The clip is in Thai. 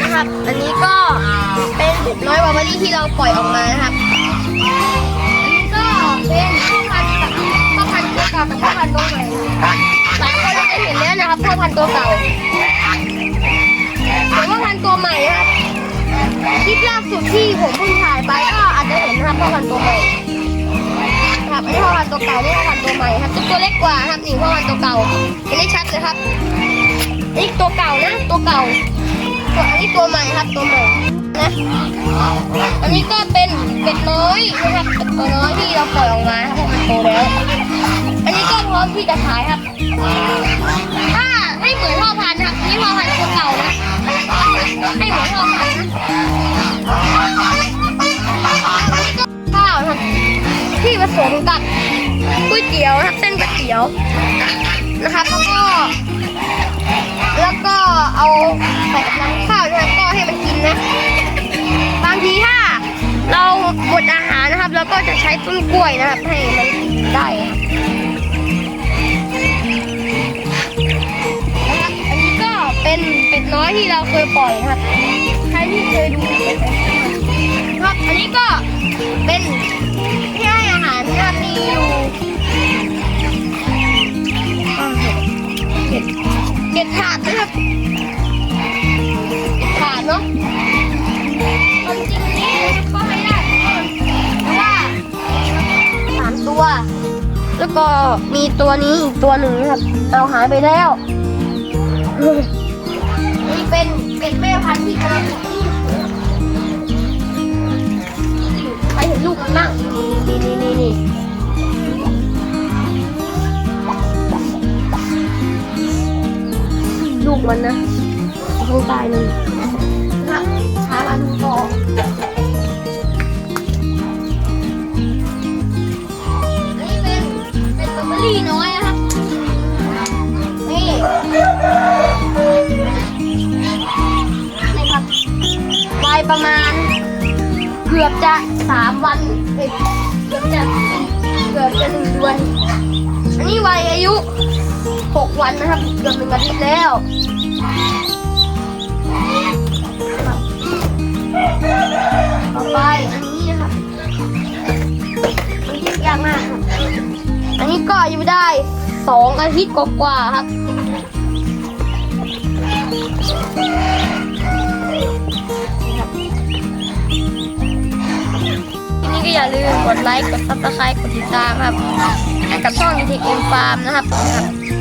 นะครับ อันนี้ก็เป็นน้อยบาร์บารี่ที่เราปล่อยออกมานะครับ อันนี้ก็เป็นพ่อพันธุ์กับพ่อพันธุ์ตัวเก่ากับพ่อพันธุ์ตัวใหม่หลายคนจะเห็นแล้วนะครับพ่อพันธุ์ตัวเก่าส่วนพ่อพันธุ์ตัวใหม่นะครับคลิปล่าสุดที่ผมเพิ่งถ่ายไปก็อาจจะเห็นนะครับพ่อพันธุ์ตัวใหม่ครับอันนี้พ่อพันธุ์ตัวเก่านี่พ่อพันธุ์ตัวใหม่ครับตัวเล็กกว่าครับนี่พ่อพันธุ์ตัวเก่าเห็นได้ชัดเลยครับนี่ตัวเก่านะตัวเก่า ส่วอันนี้ตัวใหม่ครับตัวใหม่นะอันนี้ก็เป็นเป็ดน้อยนะครับเป็ดตัวน้อยที่เราปล่อยออกมาครับเพราะมันโตแล้ว อันนี้ก็พร้อมที่จะขายครับถ้าให้เหมือนพ่อพันธุ์นะครับนี่พ่อพันธุ์ตัวเก่านะให้เหมือนพ่อพันธุ์นะข้าวนะครับที่ผสมกับก๋วยเตี๋ยวนะครับเส้นก๋วยเตี๋ยวนะครับแล้วก็ แล้วก็เอาใส่กับน้ำข้าวนะครับก็ให้มันกินนะ บางทีถ้าเราหมดอาหารนะครับเราก็จะใช้ต้นกล้วยนะครับ ให้มันกินได้ครับนะครับอันนี้ก็เป็นเป็ดน้อยที่เราเคยปล่อยครับ ใครที่เคยดู ขาดเนาะความจริงนี้ก็ให้ได้เพราะว่าสามตัว แล้วก็มีตัวนี้อีกตัวหนึ่งนะครับ เอาหายไปแล้ว นี่เป็นเป็นแม่พันธุ์ที่กำลัง ลูกมันนะข้างใต้นึงนะครับหามาดูต่ออันนี้เป็นเป็นสตรอเบอรี่น้อยนะครับ นี่นี่ครับวัยประมาณ เกือบจะสามวันเกือบจะเกือบจะหนึ่งเดือนอัน 6 วันนะครับเกือบหนึ่งอาทิตย์แล้วต่อไปอันนี้นะครับอันนี้ยากมากครัอันนี้ก็อยู่ได้สองอาทิตย์กว่าๆครับนี้ก็อย่าลืมกดไลค์ กดซับสไครต์กดติดตามครับ กับช่อง DTM Farm นะครับ